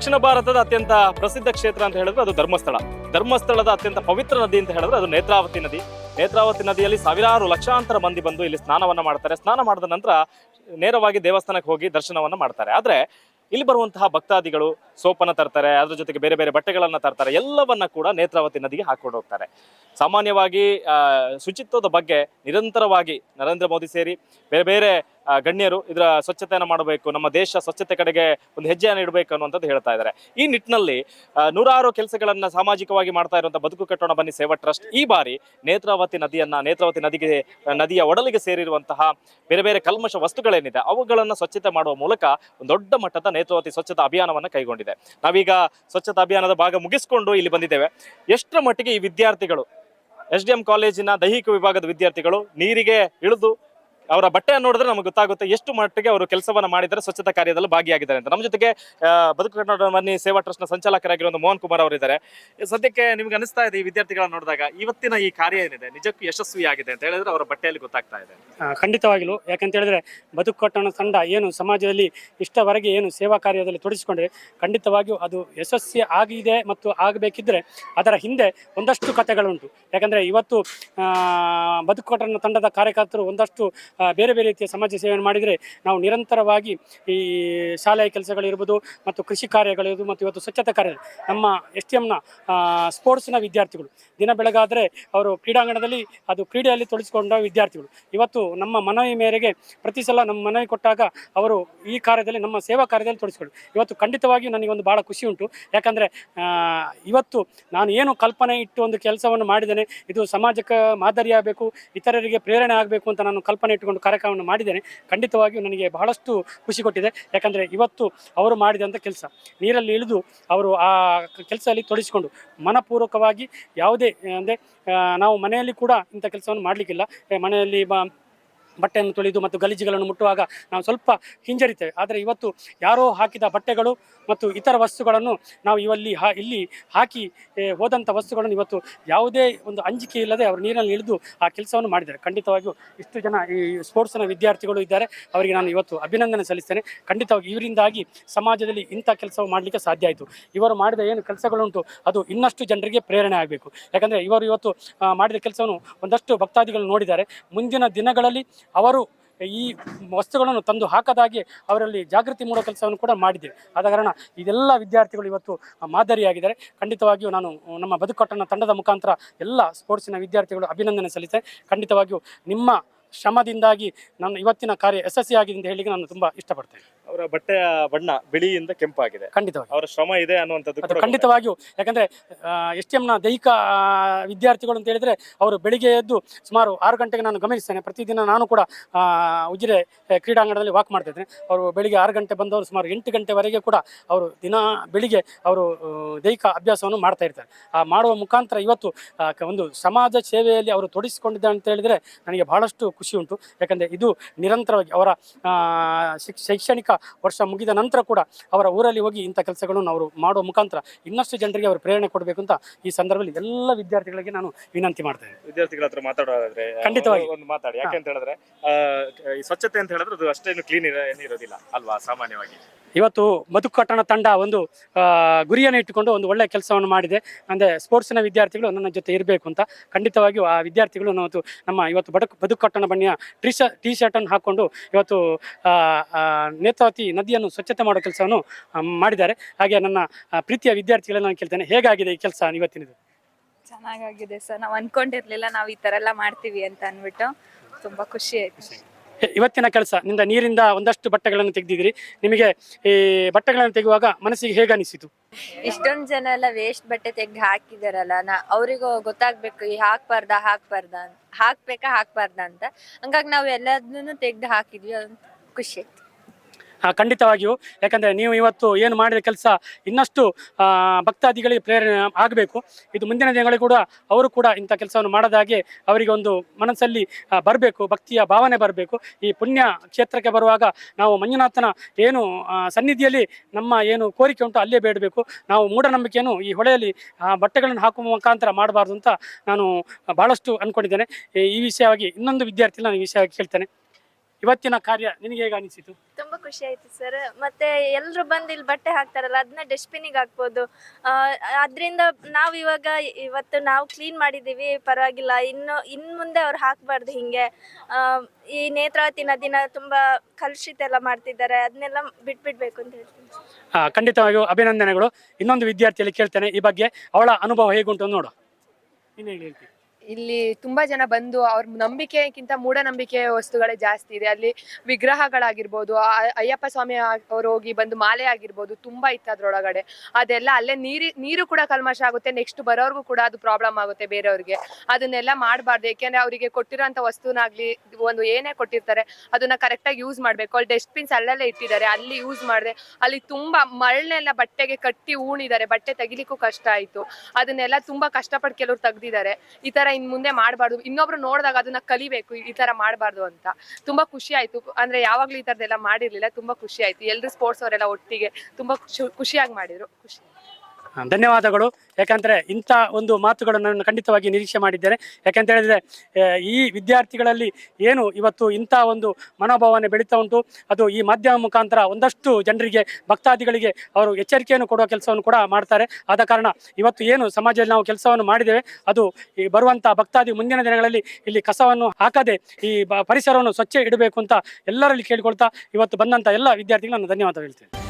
ದಕ್ಷಿಣ ಭಾರತದ ಅತ್ಯಂತ ಪ್ರಸಿದ್ಧ ಕ್ಷೇತ್ರ ಅಂತ ಹೇಳಿದ್ರೆ ಅದು ಧರ್ಮಸ್ಥಳ. ಧರ್ಮಸ್ಥಳದ ಅತ್ಯಂತ ಪವಿತ್ರ ನದಿ ಅಂತ ಹೇಳಿದ್ರೆ ಅದು ನೇತ್ರಾವತಿ ನದಿ. ನೇತ್ರಾವತಿ ನದಿಯಲ್ಲಿ ಸಾವಿರಾರು ಲಕ್ಷಾಂತರ ಮಂದಿ ಬಂದು ಇಲ್ಲಿ ಸ್ನಾನವನ್ನ ಮಾಡ್ತಾರೆ. ಸ್ನಾನ ಮಾಡಿದ ನಂತರ ನೇರವಾಗಿ ದೇವಸ್ಥಾನಕ್ಕೆ ಹೋಗಿ ದರ್ಶನವನ್ನ ಮಾಡ್ತಾರೆ. ಆದ್ರೆ ಇಲ್ಲಿ ಬರುವಂತಹ ಭಕ್ತಾದಿಗಳು ಸೋಪನ ತರ್ತಾರೆ, ಅದ್ರ ಜೊತೆಗೆ ಬೇರೆ ಬೇರೆ ಬಟ್ಟೆಗಳನ್ನ ತರ್ತಾರೆ, ಎಲ್ಲವನ್ನ ಕೂಡ ನೇತ್ರಾವತಿ ನದಿಗೆ ಹಾಕೊಂಡು ಹೋಗ್ತಾರೆ. ಸಾಮಾನ್ಯವಾಗಿ ಶುಚಿತ್ವದ ಬಗ್ಗೆ ನಿರಂತರವಾಗಿ ನರೇಂದ್ರ ಮೋದಿ ಸೇರಿ ಬೇರೆ ಬೇರೆ ಗಣ್ಯರು ಇದರ ಸ್ವಚ್ಛತೆಯನ್ನು ಮಾಡಬೇಕು, ನಮ್ಮ ದೇಶ ಸ್ವಚ್ಛತೆ ಕಡೆಗೆ ಒಂದು ಹೆಜ್ಜೆಯನ್ನು ಇಡಬೇಕು ಅನ್ನುವಂಥದ್ದು ಹೇಳ್ತಾ ಇದ್ದಾರೆ. ಈ ನಿಟ್ಟಿನಲ್ಲಿ ನೂರಾರು ಕೆಲಸಗಳನ್ನು ಸಾಮಾಜಿಕವಾಗಿ ಮಾಡ್ತಾ ಇರುವಂಥ ಬದುಕು ಕಟ್ಟೋಣ ಬನ್ನಿ ಸೇವಾ ಟ್ರಸ್ಟ್. ಈ ಬಾರಿ ನೇತ್ರಾವತಿ ನದಿಯನ್ನ, ನೇತ್ರಾವತಿ ನದಿಗೆ, ನದಿಯ ಒಡಲಿಗೆ ಸೇರಿರುವಂತಹ ಬೇರೆ ಬೇರೆ ಕಲ್ಮಶ ವಸ್ತುಗಳೇನಿದೆ, ಅವುಗಳನ್ನು ಸ್ವಚ್ಛತೆ ಮಾಡುವ ಮೂಲಕ ಒಂದು ದೊಡ್ಡ ಮಟ್ಟದ ನೇತ್ರಾವತಿ ಸ್ವಚ್ಛತಾ ಅಭಿಯಾನವನ್ನು ಕೈಗೊಂಡಿದೆ. ನಾವೀಗ ಸ್ವಚ್ಛತಾ ಅಭಿಯಾನದ ಭಾಗ ಮುಗಿಸ್ಕೊಂಡು ಇಲ್ಲಿ ಬಂದಿದ್ದೇವೆ. ಎಷ್ಟರ ಮಟ್ಟಿಗೆ ಈ ವಿದ್ಯಾರ್ಥಿಗಳು ಎಸ್ ಡಿ ಎಂ ಕಾಲೇಜಿನ ದೈಹಿಕ ವಿಭಾಗದ ವಿದ್ಯಾರ್ಥಿಗಳು ನೀರಿಗೆ ಇಳಿದು ಅವರ ಬಟ್ಟೆಯನ್ನು ನೋಡಿದ್ರೆ ನಮಗೆ ಗೊತ್ತಾಗುತ್ತೆ ಎಷ್ಟು ಮಟ್ಟಿಗೆ ಅವರು ಕೆಲಸವನ್ನು ಮಾಡಿದ್ದಾರೆ, ಸ್ವಚ್ಛತಾ ಕಾರ್ಯದಲ್ಲಿ ಭಾಗಿಯಾಗಿದ್ದಾರೆ ಅಂತ. ನಮ್ಮ ಜೊತೆಗೆ ಬದುಕು ಕನ್ನಡ ಮನಿ ಸೇವಾ ಟ್ರಸ್ಟ್ನ ಸಂಚಾಲಕರಾಗಿರುವ ಮೋಹನ್ ಕುಮಾರ್ ಅವರಿದ್ದಾರೆ ಸದ್ಯಕ್ಕೆ ನಿಮ್ಗೆ ಅನಿಸ್ತಾ ಇದೆ ಈ ವಿದ್ಯಾರ್ಥಿಗಳನ್ನ ನೋಡಿದಾಗ, ಇವತ್ತಿನ ಈ ಕಾರ್ಯ ಏನಿದೆ? ನಿಜಕ್ಕೂ ಯಶಸ್ವಿಯಾಗಿದೆ ಅಂತ ಹೇಳಿದ್ರೆ ಅವರ ಬಟ್ಟೆಯಲ್ಲಿ ಗೊತ್ತಾಗ್ತಾ ಇದೆ. ಖಂಡಿತವಾಗಿಲು. ಯಾಕಂತ ಹೇಳಿದ್ರೆ, ಬದುಕು ಕಟ್ಟಣ ತಂಡ ಏನು ಸಮಾಜದಲ್ಲಿ ಇಷ್ಟವರೆಗೆ ಏನು ಸೇವಾ ಕಾರ್ಯದಲ್ಲಿ ತೊಡಗಿಸಿಕೊಂಡ್ರೆ, ಖಂಡಿತವಾಗಿಯೂ ಅದು ಯಶಸ್ವಿ ಆಗಿದೆ ಮತ್ತು ಆಗಬೇಕಿದ್ರೆ ಅದರ ಹಿಂದೆ ಒಂದಷ್ಟು ಕಥೆಗಳುಂಟು. ಯಾಕಂದರೆ ಇವತ್ತು ಬದುಕು ಕಟ್ಟಣ ತಂಡದ ಕಾರ್ಯಕರ್ತರು ಒಂದಷ್ಟು ಬೇರೆ ಬೇರೆ ರೀತಿಯ ಸಮಾಜ ಸೇವೆಯನ್ನು ಮಾಡಿದರೆ ನಾವು ನಿರಂತರವಾಗಿ ಈ ಶಾಲೆಯ ಕೆಲಸಗಳಿರ್ಬೋದು ಮತ್ತು ಕೃಷಿ ಕಾರ್ಯಗಳಿರ್ಬೋದು ಮತ್ತು ಇವತ್ತು ಸ್ವಚ್ಛತಾ ಕಾರ್ಯ, ನಮ್ಮ ಎಸ್ ಟಿ ಎಮ್ನ ಸ್ಪೋರ್ಟ್ಸ್ನ ವಿದ್ಯಾರ್ಥಿಗಳು. ದಿನ ಬೆಳಗಾದರೆ ಅವರು ಕ್ರೀಡಾಂಗಣದಲ್ಲಿ ಅದು ಕ್ರೀಡೆಯಲ್ಲಿ ತೊಡಗಿಸಿಕೊಂಡ ವಿದ್ಯಾರ್ಥಿಗಳು. ಇವತ್ತು ನಮ್ಮ ಮನವಿ ಮೇರೆಗೆ ಪ್ರತಿ ಸಲ ನಮ್ಮ ಮನವಿ ಕೊಟ್ಟಾಗ ಅವರು ಈ ಕಾರ್ಯದಲ್ಲಿ, ನಮ್ಮ ಸೇವಾ ಕಾರ್ಯದಲ್ಲಿ ತೊಡಿಸಿಕೊಳ್ಳಿ ಇವತ್ತು ಖಂಡಿತವಾಗಿಯೂ ನನಗೆ ಒಂದು ಭಾಳ ಖುಷಿ ಉಂಟು. ಯಾಕಂದರೆ ಇವತ್ತು ನಾನು ಏನು ಕಲ್ಪನೆ ಇಟ್ಟು ಒಂದು ಕೆಲಸವನ್ನು ಮಾಡಿದ್ದೇನೆ, ಇದು ಸಮಾಜಕ್ಕೆ ಮಾದರಿಯಾಗಬೇಕು, ಇತರರಿಗೆ ಪ್ರೇರಣೆ ಆಗಬೇಕು ಅಂತ ನಾನು ಕಲ್ಪನೆ ಇಟ್ಟುಕೊಂಡು ಕಾರ್ಯಕ್ರಮವನ್ನು ಮಾಡಿದ್ದೇನೆ. ಖಂಡಿತವಾಗಿಯೂ ನನಗೆ ಬಹಳಷ್ಟು ಖುಷಿ ಕೊಟ್ಟಿದೆ. ಯಾಕಂದರೆ ಇವತ್ತು ಅವರು ಮಾಡಿದಂಥ ಕೆಲಸ. ನೀರಲ್ಲಿ ಇಳಿದು ಅವರು ಆ ಕೆಲಸದಲ್ಲಿ ತೊಡಗಿಸಿಕೊಂಡು ಮನಪೂರ್ವಕವಾಗಿ ಯಾವುದೇ, ಅಂದರೆ ನಾವು ಮನೆಯಲ್ಲಿ ಕೂಡ ಇಂಥ ಕೆಲಸವನ್ನು ಮಾಡಲಿಕ್ಕಿಲ್ಲ. ಮನೆಯಲ್ಲಿ ಬ ಬಟ್ಟೆಯನ್ನು ತೊಳೆದು ಮತ್ತು ಗಲೀಜುಗಳನ್ನು ಮುಟ್ಟುವಾಗ ನಾವು ಸ್ವಲ್ಪ ಹಿಂಜರಿತೇವೆ. ಆದರೆ ಇವತ್ತು ಯಾರೋ ಹಾಕಿದ ಬಟ್ಟೆಗಳು ಮತ್ತು ಇತರ ವಸ್ತುಗಳನ್ನು ನಾವು ಇವಲ್ಲಿ ಹಾ, ಇಲ್ಲಿ ಹಾಕಿ ಹೋದಂಥ ವಸ್ತುಗಳನ್ನು ಇವತ್ತು ಯಾವುದೇ ಒಂದು ಅಂಜಿಕೆ ಇಲ್ಲದೆ ಅವರು ನೀರಿನಲ್ಲಿ ಇಳಿದು ಆ ಕೆಲಸವನ್ನು ಮಾಡಿದ್ದಾರೆ. ಖಂಡಿತವಾಗಿಯೂ ಇಷ್ಟು ಜನ ಈ ಸ್ಪೋರ್ಟ್ಸ್ನ ವಿದ್ಯಾರ್ಥಿಗಳು ಇದ್ದಾರೆ. ಅವರಿಗೆ ನಾನು ಇವತ್ತು ಅಭಿನಂದನೆ ಸಲ್ಲಿಸ್ತೇನೆ. ಖಂಡಿತವಾಗಿ ಇವರಿಂದಾಗಿ ಸಮಾಜದಲ್ಲಿ ಇಂಥ ಕೆಲಸ ಮಾಡಲಿಕ್ಕೆ ಸಾಧ್ಯ ಆಯಿತು. ಇವರು ಮಾಡಿದ ಏನು ಕೆಲಸಗಳುಂಟು, ಅದು ಇನ್ನಷ್ಟು ಜನರಿಗೆ ಪ್ರೇರಣೆ ಆಗಬೇಕು. ಯಾಕಂದರೆ ಇವರು ಇವತ್ತು ಮಾಡಿದ ಕೆಲಸವನ್ನು ಒಂದಷ್ಟು ಭಕ್ತಾದಿಗಳು ನೋಡಿದ್ದಾರೆ. ಮುಂದಿನ ದಿನಗಳಲ್ಲಿ ಅವರು ಈ ವಸ್ತುಗಳನ್ನು ತಂದು ಹಾಕದಾಗೆ ಅವರಲ್ಲಿ ಜಾಗೃತಿ ಮೂಡೋ ಕೆಲಸವನ್ನು ಕೂಡ ಮಾಡಿದ್ದೇವೆ ಆದ ಕಾರಣ ಇದೆಲ್ಲ ವಿದ್ಯಾರ್ಥಿಗಳು ಇವತ್ತು ಮಾದರಿಯಾಗಿದ್ದಾರೆ. ಖಂಡಿತವಾಗಿಯೂ ನಾನು ನಮ್ಮ ಬದುಕಟ್ಟನ ತಂಡದ ಮುಖಾಂತರ ಎಲ್ಲ ಸ್ಪೋರ್ಟ್ಸಿನ ವಿದ್ಯಾರ್ಥಿಗಳು ಅಭಿನಂದನೆ ಸಲ್ಲಿಸ್ತೇನೆ. ಖಂಡಿತವಾಗಿಯೂ ನಿಮ್ಮ ಶ್ರಮದಿಂದಾಗಿ ನನ್ನ ಇವತ್ತಿನ ಕಾರ್ಯ ಯಶಸ್ವಿ ಆಗಿದೆ ಅಂತ ಹೇಳಿಕ್ಕೆ ನಾನು ತುಂಬಾ ಇಷ್ಟಪಡ್ತೇನೆ. ಅವರ ಬಟ್ಟೆಯ ಬಣ್ಣ ಬಿಳಿಯಿಂದ ಕೆಂಪಾಗಿದೆ. ಖಂಡಿತವಾಗಿ. ಅವರ ಶ್ರಮ ಇದೆ ಅನ್ನುವಂಥದ್ದು ಅದು ಖಂಡಿತವಾಗಿಯೂ. ಯಾಕಂದ್ರೆ ಎಸ್ ಟಿ ಎಂನ ದೈಹಿಕ ವಿದ್ಯಾರ್ಥಿಗಳು ಅಂತ ಹೇಳಿದ್ರೆ ಅವರು ಬೆಳಿಗ್ಗೆ ಎದ್ದು ಸುಮಾರು ಆರು ಗಂಟೆಗೆ ನಾನು ಗಮನಿಸ್ತೇನೆ. ಪ್ರತಿದಿನ ನಾನು ಕೂಡ ಆ, ಉಜಿರೆ ಆ, ಕ್ರೀಡಾಂಗಣದಲ್ಲಿ ವಾಕ್ ಮಾಡ್ತಾ ಇದ್ದೇನೆ. ಅವರು ಬೆಳಿಗ್ಗೆ ಆರು ಗಂಟೆ ಬಂದವರು ಸುಮಾರು ಎಂಟು ಗಂಟೆವರೆಗೆ ಕೂಡ ಅವರು ದಿನ ಬೆಳಿಗ್ಗೆ ಅವರು ಆ, ದೈಹಿಕ ಅಭ್ಯಾಸವನ್ನು ಮಾಡ್ತಾ ಇರ್ತಾರೆ. ಆ ಮಾಡುವ ಮುಖಾಂತರ ಇವತ್ತು ಆ, ಕ- ಒಂದು ಸಮಾಜ ಸೇವೆಯಲ್ಲಿ ಅವರು ತೊಡಿಸಿಕೊಂಡಿದ್ದಾರೆ ಅಂತ ಹೇಳಿದ್ರೆ ನನಗೆ ಬಹಳಷ್ಟು ಖುಷಿ ಉಂಟು. ಯಾಕಂದರೆ ಇದು ನಿರಂತರವಾಗಿ ಅವರ ಶೈಕ್ಷಣಿಕ ವರ್ಷ ಮುಗಿದ ನಂತರ ಕೂಡ ಅವರ ಊರಲ್ಲಿ ಹೋಗಿ ಇಂಥ ಕೆಲಸಗಳನ್ನು ಅವರು ಮಾಡುವ ಮುಖಾಂತರ ಇನ್ನಷ್ಟು ಜನರಿಗೆ ಅವರು ಪ್ರೇರಣೆ ಕೊಡಬೇಕು ಅಂತ ಈ ಸಂದರ್ಭದಲ್ಲಿ ಎಲ್ಲ ವಿದ್ಯಾರ್ಥಿಗಳಿಗೆ ನಾನು ವಿನಂತಿ ಮಾಡ್ತೇನೆ. ವಿದ್ಯಾರ್ಥಿಗಳ ಹತ್ರ ಮಾತಾಡೋದಾದ್ರೆ ಖಂಡಿತವಾಗಿ. ಒಂದು ಮಾತಾಡಿ. ಯಾಕೆ ಅಂತ ಹೇಳಿದ್ರೆ ಈ ಸ್ವಚ್ಛತೆ ಅಂತ ಹೇಳಿದ್ರೆ ಅದು ಅಷ್ಟೇನು ಕ್ಲೀನ್ ಏನಿರೋದಿಲ್ಲ ಅಲ್ವಾ ಸಾಮಾನ್ಯವಾಗಿ? ಇವತ್ತು ಬದುಕು ಕಟ್ಟಣ ತಂಡ ಒಂದು ಗುರಿಯನ್ನು ಇಟ್ಟುಕೊಂಡು ಒಂದು ಒಳ್ಳೆಯ ಕೆಲಸವನ್ನು ಮಾಡಿದೆ. ಅಂದರೆ ಸ್ಪೋರ್ಟ್ಸಿನ ವಿದ್ಯಾರ್ಥಿಗಳು ನನ್ನ ಜೊತೆ ಇರಬೇಕು ಅಂತ. ಖಂಡಿತವಾಗಿಯೂ ಆ ವಿದ್ಯಾರ್ಥಿಗಳು ನಾವು ನಮ್ಮ ಇವತ್ತು ಬಡಕ್ ಬದುಕು ಕಟ್ಟಣ ಬಣ್ಣಿಯ ಟಿ ಶರ್ ಟಿ ಶರ್ಟನ್ನು ಹಾಕ್ಕೊಂಡು ಇವತ್ತು ನೇತಾವತಿ ನದಿಯನ್ನು ಸ್ವಚ್ಛತೆ ಮಾಡೋ ಕೆಲಸವನ್ನು ಮಾಡಿದ್ದಾರೆ. ಹಾಗೆ ನನ್ನ ಪ್ರೀತಿಯ ವಿದ್ಯಾರ್ಥಿಗಳನ್ನು ನಾನು ಕೇಳ್ತೇನೆ. ಹೇಗಾಗಿದೆ ಈ ಕೆಲಸ ಇವತ್ತಿನದು? ಚೆನ್ನಾಗಾಗಿದೆ ಸರ್. ನಾವು ಅಂದ್ಕೊಂಡಿರಲಿಲ್ಲ ನಾವು ಈ ಥರ ಎಲ್ಲ ಮಾಡ್ತೀವಿ ಅಂತ ಅಂದ್ಬಿಟ್ಟು ತುಂಬ ಖುಷಿ ಆಯ್ತು. ಇವತ್ತಿನ ಕೆಲಸ, ನಿಂದ ನೀರಿಂದ ಒಂದಷ್ಟು ಬಟ್ಟೆಗಳನ್ನು ತೆಗೆದಿದ್ದೀರಿ. ನಿಮಗೆ ಈ ಬಟ್ಟೆಗಳನ್ನು ತೆಗೆಯುವಾಗ ಮನಸ್ಸಿಗೆ ಹೇಗೆ ಅನಿಸಿತು ಇಷ್ಟೊಂದ್ ಜನ ಎಲ್ಲ ವೇಸ್ಟ್ ಬಟ್ಟೆ ತೆಗ್ದು ಹಾಕಿದಾರಲ್ಲ, ನಾ ಅವರಿಗೂ ಗೊತ್ತಾಗ್ಬೇಕು, ಈ ಹಾಕ್ಬಾರ್ದ ಹಾಕ್ಬಾರ್ದ ಹಾಕ್ಬೇಕಾ, ಹಾಕ್ಬಾರ್ದ ಅಂತ. ಹಂಗಾಗಿ ನಾವು ಎಲ್ಲದನ್ನು ತೆಗ್ದು ಹಾಕಿದ್ವಿ, ಅದು ಖುಷಿ ಆಯ್ತು. ಖಂಡಿತವಾಗಿಯೂ. ಯಾಕಂದರೆ ನೀವು ಇವತ್ತು ಏನು ಮಾಡಿದ ಕೆಲಸ ಇನ್ನಷ್ಟು ಭಕ್ತಾದಿಗಳಿಗೆ ಪ್ರೇರಣೆ ಆಗಬೇಕು. ಇದು ಮುಂದಿನ ದಿನಗಳಿಗೆ ಕೂಡ ಅವರು ಕೂಡ ಇಂಥ ಕೆಲಸವನ್ನು ಮಾಡೋದಾಗಿ ಅವರಿಗೆ ಒಂದು ಮನಸ್ಸಲ್ಲಿ ಬರಬೇಕು, ಭಕ್ತಿಯ ಭಾವನೆ ಬರಬೇಕು. ಈ ಪುಣ್ಯ ಕ್ಷೇತ್ರಕ್ಕೆ ಬರುವಾಗ ನಾವು ಮಂಜುನಾಥನ ಏನು ಸನ್ನಿಧಿಯಲ್ಲಿ ನಮ್ಮ ಏನು ಕೋರಿಕೆ ಉಂಟು ಅಲ್ಲೇ ಬೇಡಬೇಕು. ನಾವು ಮೂಢನಂಬಿಕೆಯನ್ನು ಈ ಹೊಳೆಯಲ್ಲಿ ಬಟ್ಟೆಗಳನ್ನು ಹಾಕುವ ಮುಖಾಂತರ ಮಾಡಬಾರ್ದು ಅಂತ ನಾನು ಭಾಳಷ್ಟು ಅಂದ್ಕೊಂಡಿದ್ದೇನೆ ಈ ವಿಷಯವಾಗಿ ಇನ್ನೊಂದು ವಿದ್ಯಾರ್ಥಿ ನಾನು ಈ ವಿಷಯವಾಗಿ ಕೇಳ್ತೇನೆ. ಇವತ್ತಿನ ಕಾರ್ಯ ನಿನಗೆ ಹೇಗೆ ಅನಿಸಿತು? ತುಂಬಾ ಖುಷಿ ಆಯ್ತು ಸರ್ ಮತ್ತೆ ಎಲ್ರು ಬಂದು ಇಲ್ಲಿ ಬಟ್ಟೆ ಹಾಕ್ತಾರಲ್ಲ ಅದನ್ನ ಡಸ್ಟ್ಬಿನಿಗೆ ಹಾಕ್ಬೋದು. ಅದರಿಂದ ನಾವು ಇವಾಗ ಇವತ್ತು ನಾವು ಕ್ಲೀನ್ ಮಾಡಿದ್ದೀವಿ ಪರವಾಗಿಲ್ಲ. ಇನ್ನು ಇನ್ನು ಮುಂದೆ ಅವ್ರು ಹಾಕಬಾರ್ದು ಹಿಂಗೆ. ಆ, ಈ ನೇತ್ರಾವತಿ ನದಿನ ತುಂಬಾ ಕಲುಷಿತ ಎಲ್ಲ ಮಾಡ್ತಿದ್ದಾರೆ. ಅದನ್ನೆಲ್ಲ ಬಿಟ್ಬಿಡ್ಬೇಕು ಅಂತ ಹೇಳ್ತೀನಿ ಆ, ಖಂಡಿತವಾಗಿಯೂ ಅಭಿನಂದನೆಗಳು. ಇನ್ನೊಂದು ವಿದ್ಯಾರ್ಥಿಯಲ್ಲಿ ಕೇಳ್ತೇನೆ ಈ ಬಗ್ಗೆ. ಅವಳ ಅನುಭವ ಹೇಗುಂಟು ಅಂತ ನೋಡು. ನೀನು ಹೇಗೆ ಹೇಳ್ತಿ. ಇಲ್ಲಿ ತುಂಬಾ ಜನ ಬಂದು ಅವ್ರ ನಂಬಿಕೆಗಿಂತ ಮೂಢನಂಬಿಕೆ ವಸ್ತುಗಳೇ ಜಾಸ್ತಿ ಇದೆ. ಅಲ್ಲಿ ವಿಗ್ರಹಗಳಾಗಿರ್ಬೋದು ಅಯ್ಯಪ್ಪ ಸ್ವಾಮಿ ಅವ್ರು ಹೋಗಿ ಬಂದು ಮಾಲೆ ಆಗಿರ್ಬೋದು, ತುಂಬಾ ಇತ್ತು ಅದ್ರೊಳಗಡೆ. ಅದೆಲ್ಲ ಅಲ್ಲೇ ನೀರಿ, ನೀರು ಕೂಡ ಕಲ್ಮಶ ಆಗುತ್ತೆ. ನೆಕ್ಸ್ಟ್ ಬರೋರ್ಗೂ ಕೂಡ ಅದು ಪ್ರಾಬ್ಲಮ್ ಆಗುತ್ತೆ ಬೇರೆಯವ್ರಿಗೆ. ಅದನ್ನೆಲ್ಲ ಮಾಡಬಾರ್ದು. ಯಾಕೆಂದ್ರೆ ಅವರಿಗೆ ಕೊಟ್ಟಿರೋಂಥ ವಸ್ತುನಾಗ್ಲಿ ಒಂದು ಏನೇ ಕೊಟ್ಟಿರ್ತಾರೆ, ಅದನ್ನ ಕರೆಕ್ಟಾಗಿ ಯೂಸ್ ಮಾಡಬೇಕು. ಅಲ್ಲಿ ಡಸ್ಟ್ಬಿನ್ಸ್ ಅಲ್ಲಲ್ಲೇ ಇಟ್ಟಿದ್ದಾರೆ. ಅಲ್ಲಿ ಯೂಸ್ ಮಾಡಿದೆ, ಅಲ್ಲಿ ತುಂಬಾ ಮರಳನ್ನೆಲ್ಲ ಬಟ್ಟೆಗೆ ಕಟ್ಟಿ ಊಣಿದ್ದಾರೆ. ಬಟ್ಟೆ ತೆಗಿಲಿಕ್ಕೂ ಕಷ್ಟ ಆಯ್ತು. ಅದನ್ನೆಲ್ಲ ತುಂಬಾ ಕಷ್ಟಪಟ್ಟು ಕೆಲವ್ರು ತೆಗ್ದಿದ್ದಾರೆ. ಈ ತರ ಇನ್ ಮುಂದೆ ಮಾಡಬಾರ್ದು. ಇನ್ನೊಬ್ರು ನೋಡಿದಾಗ ಅದನ್ನ ಕಲಿಬೇಕು, ಈ ತರ ಮಾಡಬಾರ್ದು ಅಂತ. ತುಂಬಾ ಖುಷಿ ಆಯ್ತು. ಅಂದ್ರೆ ಯಾವಾಗ್ಲೂ ಈ ತರದೆಲ್ಲ ಮಾಡಿರ್ಲಿಲ್ಲ. ತುಂಬಾ ಖುಷಿ ಆಯ್ತು. ಎಲ್ರು ಸ್ಪೋರ್ಟ್ಸ್ ಅವರೆಲ್ಲ ಒಟ್ಟಿಗೆ ತುಂಬಾ ಖುಷಿ- ಖುಷಿಯಾಗಿ ಮಾಡಿದ್ರು. ಖುಷಿ. ಧನ್ಯವಾದಗಳು. ಯಾಕಂದರೆ ಇಂಥ ಒಂದು ಮಾತುಗಳನ್ನು ನಾನು ಖಂಡಿತವಾಗಿ ನಿರೀಕ್ಷೆ ಮಾಡಿದ್ದೇನೆ. ಯಾಕೆಂತ ಹೇಳಿದ್ರೆ ಈ ವಿದ್ಯಾರ್ಥಿಗಳಲ್ಲಿ ಏನು ಇವತ್ತು ಇಂಥ ಒಂದು ಮನೋಭಾವನೆ ಬೆಳೀತಾ ಉಂಟು. ಅದು ಈ ಮಾಧ್ಯಮ ಮುಖಾಂತರ ಒಂದಷ್ಟು ಜನರಿಗೆ, ಭಕ್ತಾದಿಗಳಿಗೆ ಅವರು ಎಚ್ಚರಿಕೆಯನ್ನು ಕೊಡುವ ಕೆಲಸವನ್ನು ಕೂಡ ಮಾಡ್ತಾರೆ. ಆದ ಕಾರಣ ಇವತ್ತು ಏನು ಸಮಾಜದಲ್ಲಿ ನಾವು ಕೆಲಸವನ್ನು ಮಾಡಿದ್ದೇವೆ, ಅದು ಈ ಬರುವಂಥ ಭಕ್ತಾದಿ ಮುಂದಿನ ದಿನಗಳಲ್ಲಿ ಇಲ್ಲಿ ಕಸವನ್ನು ಹಾಕದೆ ಈ ಪರಿಸರವನ್ನು ಸ್ವಚ್ಛ ಇಡಬೇಕು ಅಂತ ಎಲ್ಲರಲ್ಲಿ ಕೇಳಿಕೊಳ್ತಾ ಇವತ್ತು ಬಂದಂಥ ಎಲ್ಲ ವಿದ್ಯಾರ್ಥಿಗಳನ್ನು ಧನ್ಯವಾದ ಹೇಳ್ತೇನೆ.